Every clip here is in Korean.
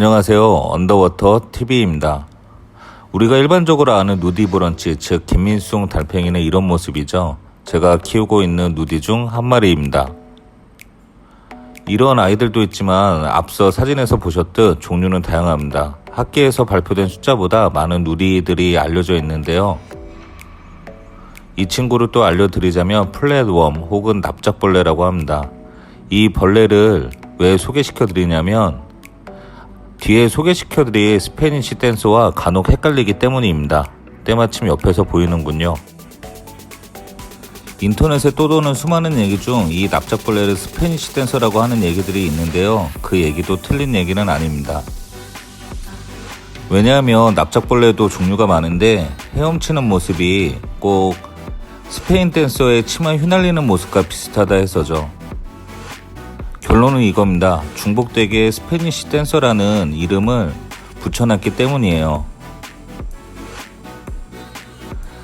안녕하세요. 언더워터 TV입니다. 우리가 일반적으로 아는 누디 브런치, 즉 김민숭 달팽이는 이런 모습이죠. 제가 키우고 있는 누디 중 한 마리입니다. 이런 아이들도 있지만 앞서 사진에서 보셨듯 종류는 다양합니다. 학계에서 발표된 숫자보다 많은 누리들이 알려져 있는데요. 이 친구를 또 알려드리자면 플랫웜 혹은 납작벌레라고 합니다. 이 벌레를 왜 소개시켜 드리냐면 뒤에 소개시켜 드릴 스페니시 댄서와 간혹 헷갈리기 때문입니다. 때마침 옆에서 보이는군요. 인터넷에 떠도는 수많은 얘기 중 이 납작벌레를 스페니시 댄서라고 하는 얘기들이 있는데요. 그 얘기도 틀린 얘기는 아닙니다. 왜냐하면 납작벌레도 종류가 많은데 헤엄치는 모습이 꼭 스페인 댄서의 치마 휘날리는 모습과 비슷하다 해서죠. 결론은 이겁니다. 중복되게 스페니시 댄서라는 이름을 붙여놨기 때문이에요.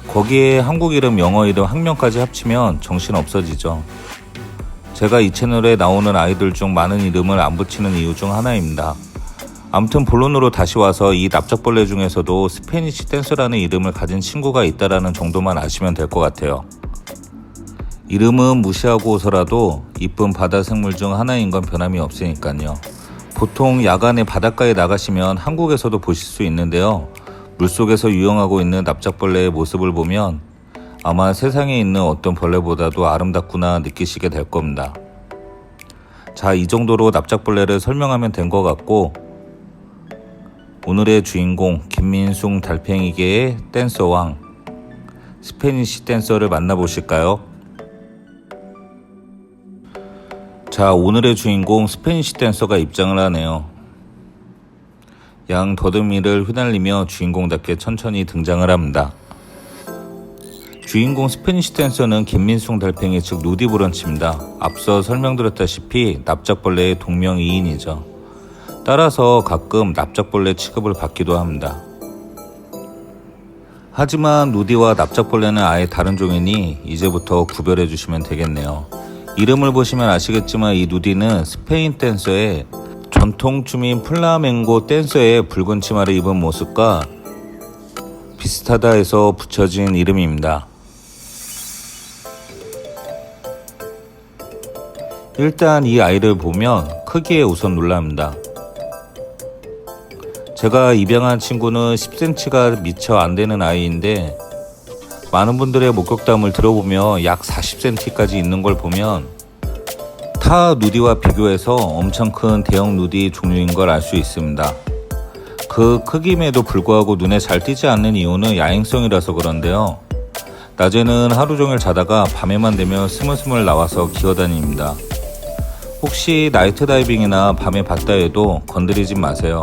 거기에 한국 이름, 영어 이름, 학명까지 합치면 정신 없어지죠. 제가 이 채널에 나오는 아이들 중 많은 이름을 안 붙이는 이유 중 하나입니다. 아무튼 본론으로 다시 와서 이 납작벌레 중에서도 스페니시 댄서라는 이름을 가진 친구가 있다라는 정도만 아시면 될 것 같아요. 이름은 무시하고서라도 이쁜 바다 생물 중 하나인 건 변함이 없으니까요. 보통 야간에 바닷가에 나가시면 한국에서도 보실 수 있는데요. 물속에서 유영하고 있는 납작벌레의 모습을 보면 아마 세상에 있는 어떤 벌레보다도 아름답구나 느끼시게 될 겁니다. 자, 이 정도로 납작벌레를 설명하면 된 것 같고 오늘의 주인공 김민숭 달팽이계의 댄서왕 스페니시 댄서를 만나보실까요? 자, 오늘의 주인공 스페니시 댄서가 입장을 하네요. 양 더듬이를 휘날리며 주인공답게 천천히 등장을 합니다. 주인공 스페니시 댄서는 김민숭 달팽이 즉 누디 브런치입니다. 앞서 설명드렸다시피 납작벌레의 동명이인이죠. 따라서 가끔 납작벌레 취급을 받기도 합니다. 하지만 누디와 납작벌레는 아예 다른 종이니 이제부터 구별해 주시면 되겠네요. 이름을 보시면 아시겠지만 이 누디는 스페인 댄서의 전통 춤인 플라멩고 댄서의 붉은 치마를 입은 모습과 비슷하다 해서 붙여진 이름입니다. 일단 이 아이를 보면 크기에 우선 놀랍니다. 제가 입양한 친구는 10cm가 미처 안 되는 아이인데 많은 분들의 목격담을 들어보며 약 40cm까지 있는 걸 보면 타 누디와 비교해서 엄청 큰 대형 누디 종류인 걸 알 수 있습니다. 그 크기임에도 불구하고 눈에 잘 띄지 않는 이유는 야행성이라서 그런데요. 낮에는 하루 종일 자다가 밤에만 되면 스물스물 나와서 기어다닙니다. 혹시 나이트 다이빙이나 밤에 바다에도 건드리지 마세요.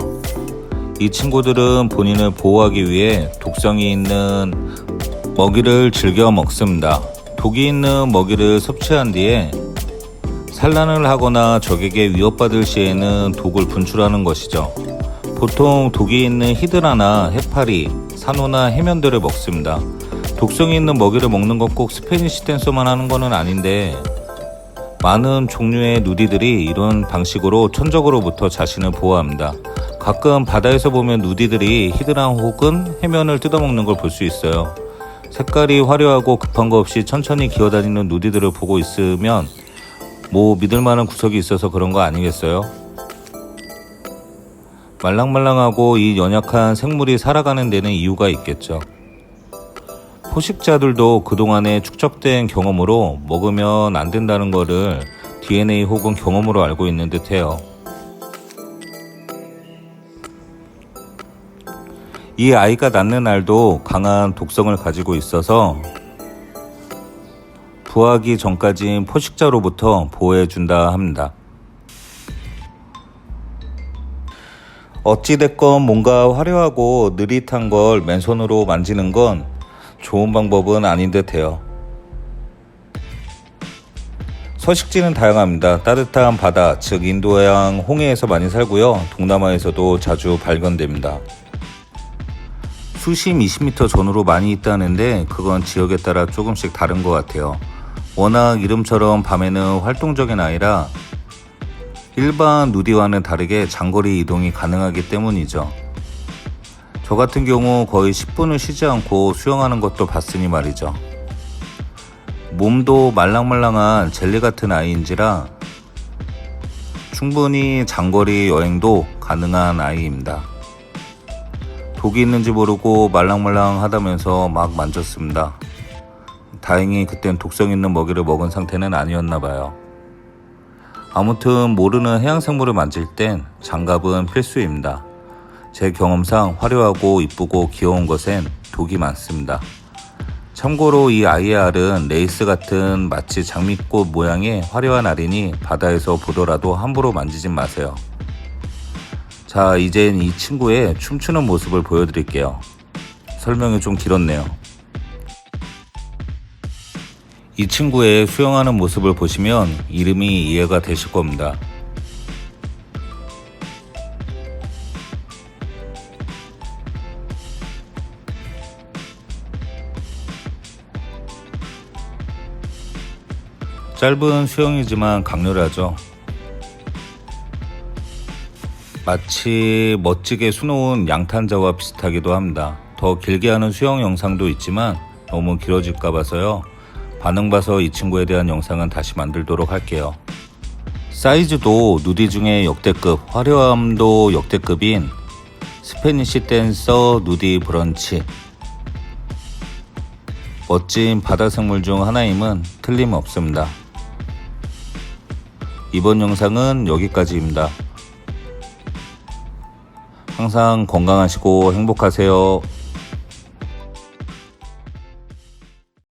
이 친구들은 본인을 보호하기 위해 독성이 있는 먹이를 즐겨 먹습니다. 독이 있는 먹이를 섭취한 뒤에 산란을 하거나 적에게 위협받을 시에는 독을 분출하는 것이죠. 보통 독이 있는 히드라나 해파리, 산호나 해면들을 먹습니다. 독성이 있는 먹이를 먹는 건 꼭 스페니시 댄서만 하는 것은 아닌데 많은 종류의 누디들이 이런 방식으로 천적으로부터 자신을 보호합니다. 가끔 바다에서 보면 누디들이 히드라 혹은 해면을 뜯어먹는 걸 볼 수 있어요. 색깔이 화려하고 급한 거 없이 천천히 기어다니는 누디들을 보고 있으면 뭐 믿을 만한 구석이 있어서 그런 거 아니겠어요? 말랑말랑하고 이 연약한 생물이 살아가는 데는 이유가 있겠죠. 포식자들도 그동안에 축적된 경험으로 먹으면 안 된다는 거를 DNA 혹은 경험으로 알고 있는 듯 해요. 이 아이가 낳는 알도 강한 독성을 가지고 있어서 부화하기 전까지 포식자로부터 보호해준다 합니다. 어찌됐건 뭔가 화려하고 느릿한 걸 맨손으로 만지는 건 좋은 방법은 아닌 듯 해요. 서식지는 다양합니다. 따뜻한 바다, 즉 인도양 홍해에서 많이 살고요. 동남아에서도 자주 발견됩니다. 수심 20m 전후로 많이 있다는데 그건 지역에 따라 조금씩 다른 것 같아요. 워낙 이름처럼 밤에는 활동적인 아이라 일반 누디와는 다르게 장거리 이동이 가능하기 때문이죠. 저 같은 경우 거의 10분을 쉬지 않고 수영하는 것도 봤으니 말이죠. 몸도 말랑말랑한 젤리 같은 아이인지라 충분히 장거리 여행도 가능한 아이입니다. 독이 있는지 모르고 말랑말랑 하다면서 막 만졌습니다. 다행히 그땐 독성 있는 먹이를 먹은 상태는 아니었나 봐요. 아무튼 모르는 해양생물을 만질 땐 장갑은 필수입니다. 제 경험상 화려하고 이쁘고 귀여운 것엔 독이 많습니다. 참고로 이 알은 레이스 같은 마치 장미꽃 모양의 화려한 알이니 바다에서 보더라도 함부로 만지진 마세요. 자, 이젠 이 친구의 춤추는 모습을 보여드릴게요. 설명이 좀 길었네요. 이 친구의 수영하는 모습을 보시면 이름이 이해가 되실 겁니다. 짧은 수영이지만 강렬하죠. 마치 멋지게 수놓은 양탄자와 비슷하기도 합니다. 더 길게 하는 수영 영상도 있지만 너무 길어질까 봐서요. 반응 봐서 이 친구에 대한 영상은 다시 만들도록 할게요. 사이즈도 누디 중에 역대급, 화려함도 역대급인 스페니시 댄서 누디 브런치. 멋진 바다 생물 중 하나임은 틀림없습니다. 이번 영상은 여기까지입니다. 항상 건강하시고 행복하세요.